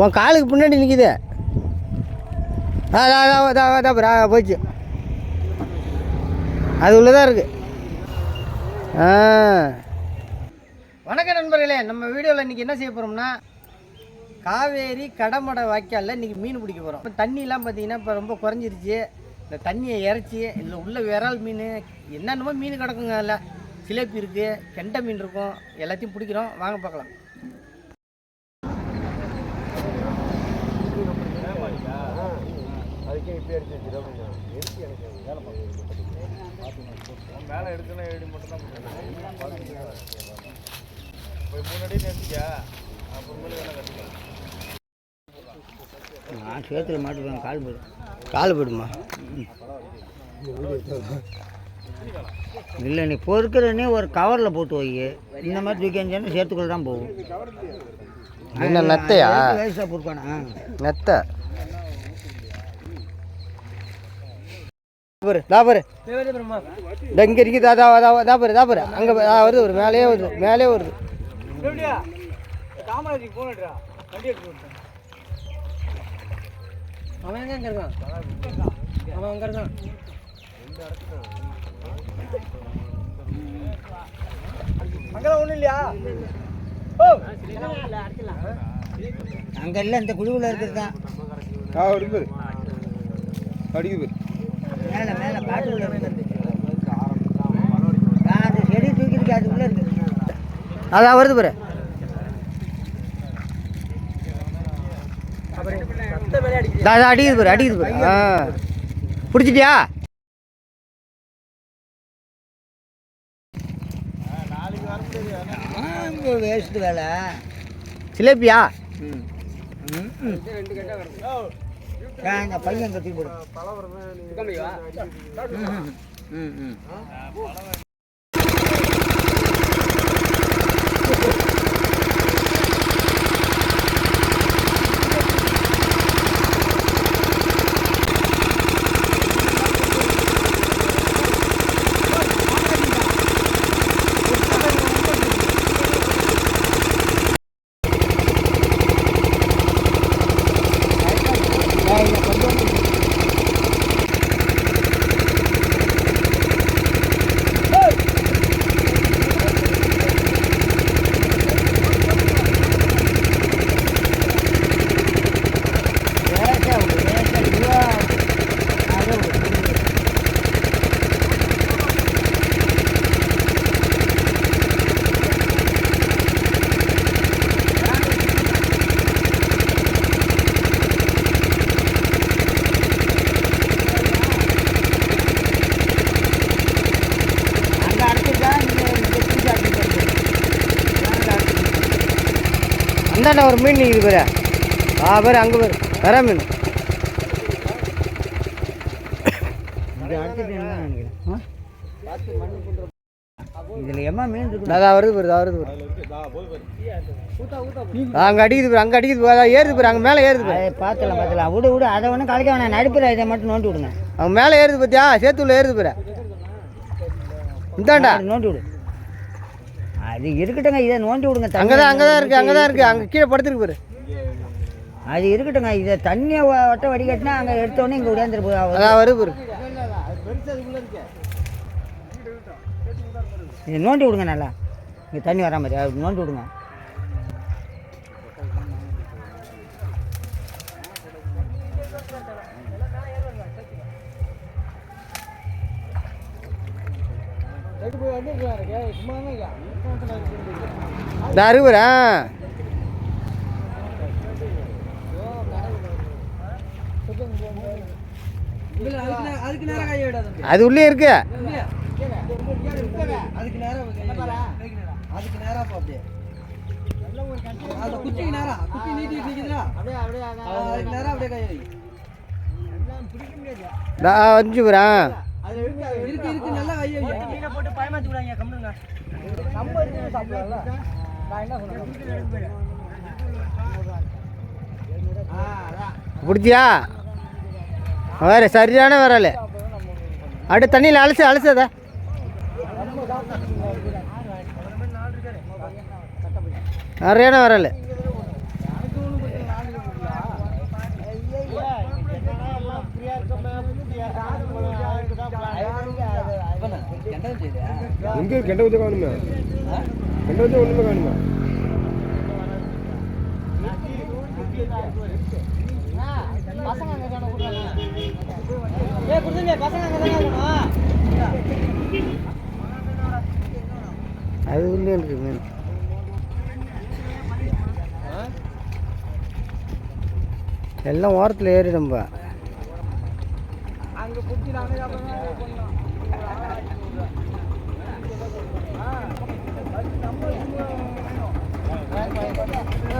உன் காலுக்கு பின்னாடி நிற்கிது ஆ அதா அதா அதா போச்சு. அது உள்ளதாக இருக்குது ஆ. வணக்கம் நண்பர்களே நம்ம வீடியோவில் இன்றைக்கி என்ன செய்ய போகிறோம்னா காவேரி கடமடை வாய்க்காலில் இன்றைக்கி மீன் பிடிக்க போகிறோம் இப்போ தண்ணியெலாம் பார்த்திங்கன்னா இப்போ ரொம்ப குறைஞ்சிருச்சு. இந்த தண்ணியை இறச்சி இதில் உள்ள விரால் மீன் என்னென்னமோ மீன் கிடக்குங்க அதில். சிலேப்பி இருக்குது கெண்டை மீன் இருக்கும் எல்லாத்தையும் பிடிக்கிறோம். வாங்க பார்க்கலாம். மேலே எடுக்கணும் ஏடி மட்டும் தான் போய் முன்னாடி நிறுத்திக்கா அப்புறமேல வேணா கட்டிக்கலாம் நான் சேத்துல மாட்டுவேன் கால் போடு. கால் போடுமா? இல்லை நீ பொறுக்கிறனே ஒரு கவரில் போட்டு வை. இந்த மாதிரி தூக்கி அஞ்சாலும் சேர்த்துக்குள்ள தான் போகும். என்ன நத்தையா? வயசாக பொறுப்பானா நத்தை? பாரு தா பாரு இங்கே அதா தா பாரு தா பாரு அங்கே வருது ஒரு மேலேயே வருது மேலே வருது. அவன் எங்கே இருக்கான்? அவன் அங்கே இருக்கான். அங்கெல்லாம் ஒன்றும் இல்லையா? அங்கே இல்லை இந்த குழுவில் இருக்கிறது தான். அடிக்குது. மேலே மேலே காட்டுக்குள்ள செடி தூக்கிட்டு அதுக்குள்ளே இருக்கு. அதான் வருது பாரு. அடிக்குது பாரு அடிக்குது பாரு. ஆ. பிடிச்சிட்டியா? வேஸ்ட் வேலை. சிலேப்பியா இந்த பையன் கத்தி போடு. ம் ம். அந்தாண்ட ஒரு மீன் நிற்குது பாரு. ஆ பாரு அங்கே பாரு. வர மீன். இதில் எம்மா மீன் இருக்கு அதான் வருது பாரு வருது பாரு. அங்கே அடிக்குது பாரு அங்கே அடிக்குது பாரு ஏறுது பாரு அங்கே மேலே ஏறுது பாரு. பார்த்துலாம் பார்த்துலாம் விடு விடு அதை ஒன்றும் கலைக்க வேணாம். நடுப்பில் இதை மட்டும் நோண்டி விடுங்க. அங்கே மேலே ஏறுது பார்த்தியா சேத்துல ஏறுது பாரு. இந்தாண்டா. நோண்டி விடு. அது இருக்கட்டுங்க இதை நோண்டி விடுங்க அங்கே தான் அங்கே தான் இருக்குது அங்கே தான் இருக்குது அங்கே கீழே படுத்துருக்கு பாரு. அது இருக்கட்டுங்க இதை தண்ணியை வட்ட வடிகட்டினா அங்கே எடுத்தோடனே இங்கே உடையாந்துரு போய் அதான் பாரு இதை நோண்டி விடுங்க நல்லா. இங்கே தண்ணி வரா மாதிரி அது நோண்டி விடுங்க. இந்த அறுபரா அது உள்ளே இருக்கு. அதுக்கு அதுக்கு அப்படியே அதுக்கு நேரம் அப்படியே அஞ்சு பேரா இருக்கு இருக்கு நல்லா கை வை. போட்டு பயமாத்தி விடாங்க கம்முங்க பிடிச்சியா வேற சரியான வரல. அப்படியே தண்ணியில் அலசு அலசாத நிறையான வரல. எங்கே கெண்ட வச்சு காணுமே? கெண்ட வச்சு ஒன்றுமே காணுமே? ஏ குடுத்துங்க பசங்க அங்கே தானே இருக்கணும். அது உள்ளே இருக்கு எல்லாம் ஓரத்தில் ஏறிடும்பா. அங்கே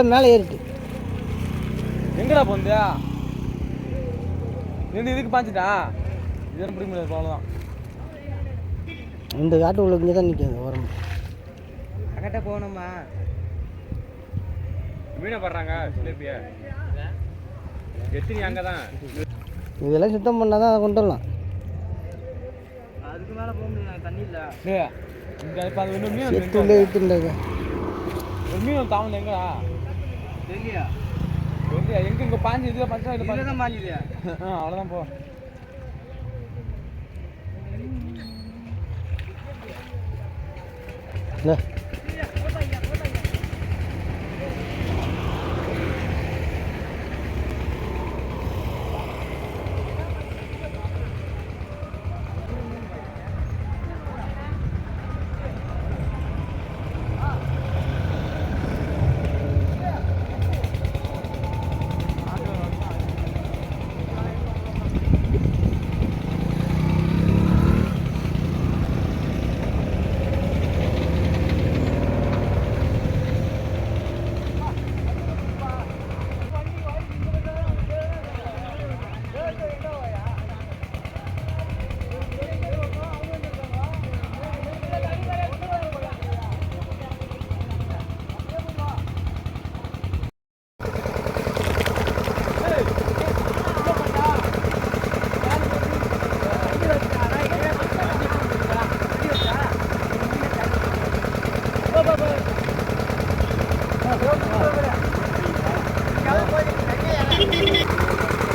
உள்ள மேலே ஏறிட்டு. எங்கடா போந்தியா ரெண்டு இதுக்கு பாஞ்சிட்டா? இதெல்லாம் பிடிக்க முடியாது அவ்வளோதான் இந்த காட்டு உள்ள இங்கே தான் நிற்கிது ஓரம். அங்கிட்ட போகணுமா? மீனை படுறாங்க சிலேபிய எத்தினி அங்கே தான் இதெல்லாம் சுத்தம் பண்ணால் தான் அதை கொண்டு வரலாம். அதுக்கு மேலே போக முடியாது தண்ணி இல்லை. இங்கே இப்போ அது இன்னும் மீன் ஒரு மீன் தாமலை எங்கடா? தெரியலையா எங்க எங்க இங்கே பாஞ்சு இதில் பஞ்சா இதில் பாஞ்சு. தான் மாஞ்சுது ஆ அவ்வளோதான் போ. இல்லை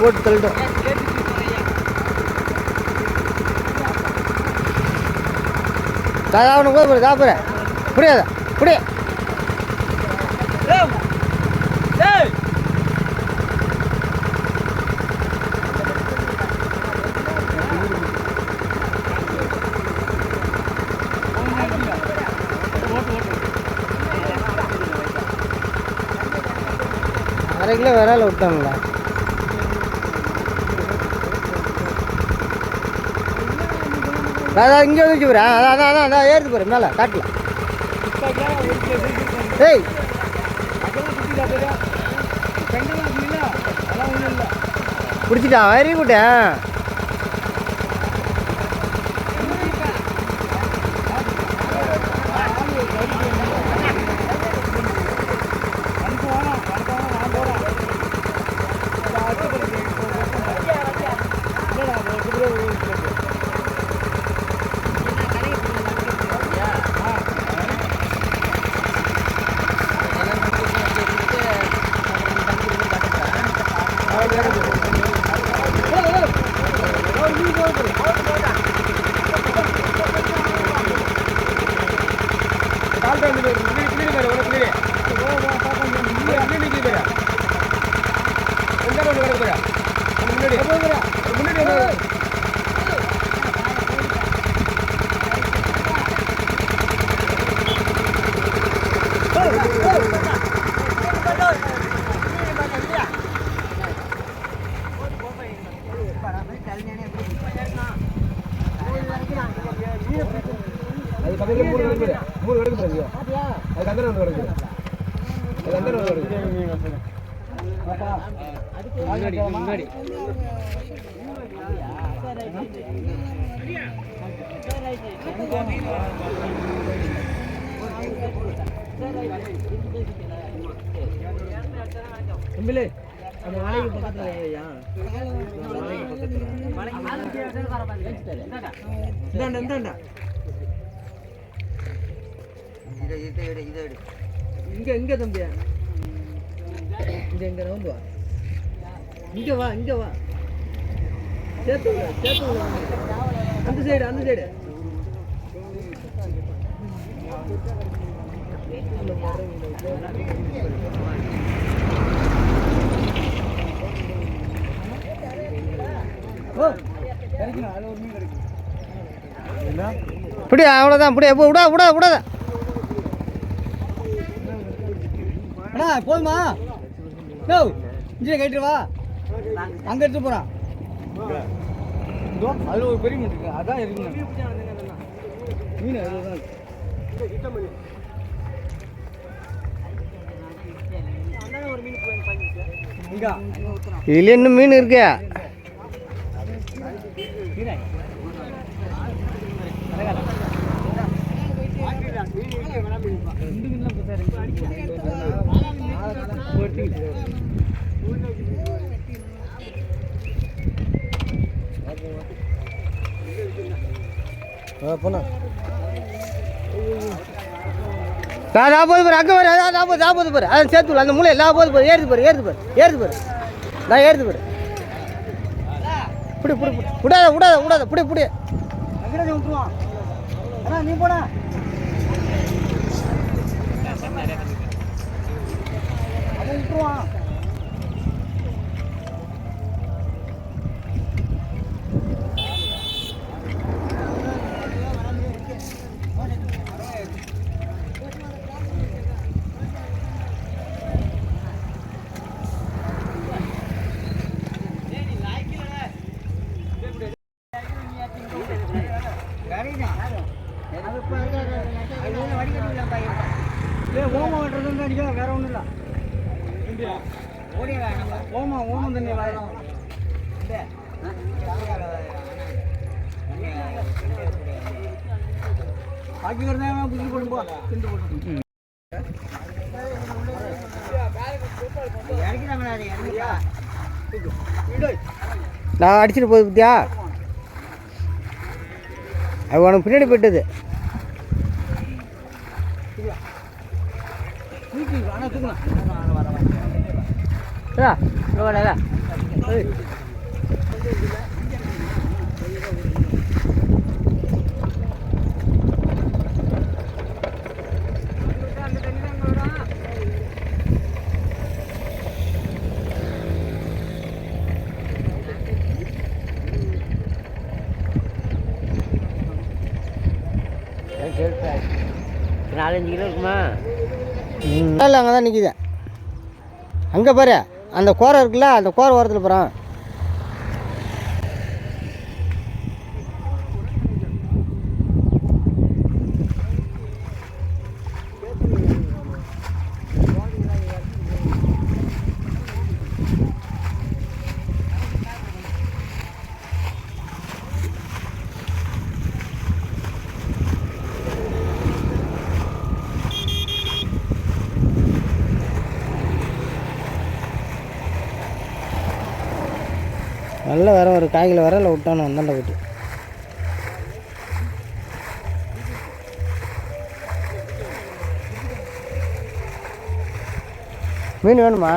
போட்டு தள்ளிட்டோம். அவனுக்கு போய் சாப்பிட்ற புரியாத புரிய அரை கிலோ விரால விட்டாங்களா அதான் இங்கே வந்துச்சு போகிறேன் அதான் அதான் அதான் அதான் ஏறுது போகிறேன் மேலே காட்டில். ஏய். பிடிச்சிட்டா வெரி குட் அது பக்கத்தில் மூணு கிடக்கு மூணு கிடக்கு பாருங்க அது கந்தன ஒன்று கிடக்கு அது கந்தன ஒன்று கிடக்கு முன்னாடி தம்பிலே அந்த மலைக்கு பக்கத்துல ஐயா மலைக்கு பக்கத்துல. இந்தாண்டா இந்தாண்டா. இங்க இங்க தம்பியா இங்க இங்க ரவுண்டு வா. இங்க வா இங்க வா. சேர்த்து விடு, சேர்த்து விடு. அந்த சைடு அந்த சைடு இப்படி அவ்வளோதான் இப்படி எப்போ விடா விடா விடாத அண்ணா போதுமா? நோ இங்கே கைட்டு வா. அங்க எடுத்து இதோ அதுல ஒரு பெரிய மீன் இருக்கு. அதான் இருக்கு மீன் அதுதான் இங்க. இதில் இன்னும் மீன் இருக்கு? போனா நான் போது பாரு அங்கே பாரு அதான் நான் போது நான் போது பாரு அதை சேர்த்து விடு. அந்த மூளை எல்லா போது பாரு ஏறுது பாரு ஏறுது பாரு ஏறுது பாரு நான் ஏறுது பாரு பிடி பிடி பிடி விடாத விடாத விடாத பிடி பிடி நீ போடா விட்டுருவான் ஓமம் வெட்டுறது தான் வேற ஒன்றும் இல்லை. ஓமம் ஓமம் தண்ணி வாயிடும் பாக்கி வரதா புதுசு போட்டு போ. திண்டு போட்டு. நான் அடிச்சிட்டு போகுது பத்தியா? அது உனக்கு பின்னாடி போயிட்டது. தூக்கி ஆனால் தூக்கலாம் ஏடா, நாலஞ்சு கிலோ இருக்குமா? நல்லா அங்கே தான் நிற்கிது அங்கே பாரு அந்த கோரை இருக்குல்ல அந்த கோரை ஓரத்தில் போகிறான் நல்ல வர ஒரு காய்கள் வர இல்லை விட்டானு வந்தாண்ட போயிட்டு மீன் வேணுமா?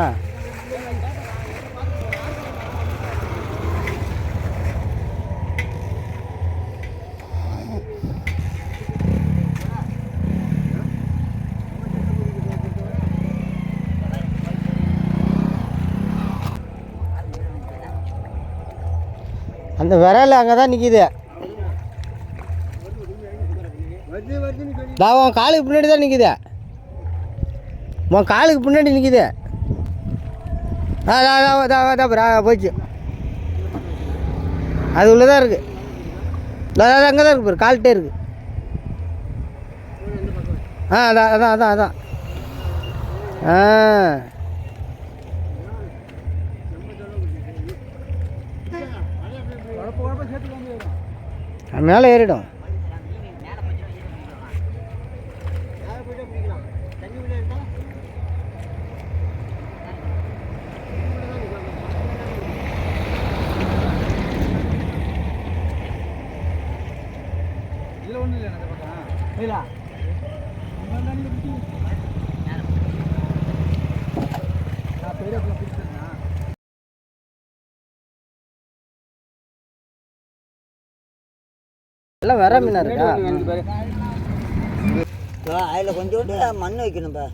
அந்த விரல் அங்கே தான் நிற்கிது நான் உன் காலுக்கு பின்னாடி தான் நிற்கிது உன் காலுக்கு பின்னாடி நிற்கிது அதான் அதான் அதான் அதான் போச்சு. அது உள்ளே தான் இருக்குது அங்கே தான் இருக்கு பாரு கால்கிட்டே இருக்குது ஆ அதான் அதான் அதான் அதான். ஆ. மேலே ஏறிடும். இல்லை அந்த பக்கம் இல்லா நான் பெரிய பிடிச்சிருந்தேன் எல்லாம் வர மீனா இருக்கா அதில் கொஞ்சோண்டு மண் வைக்கணும்ப்பா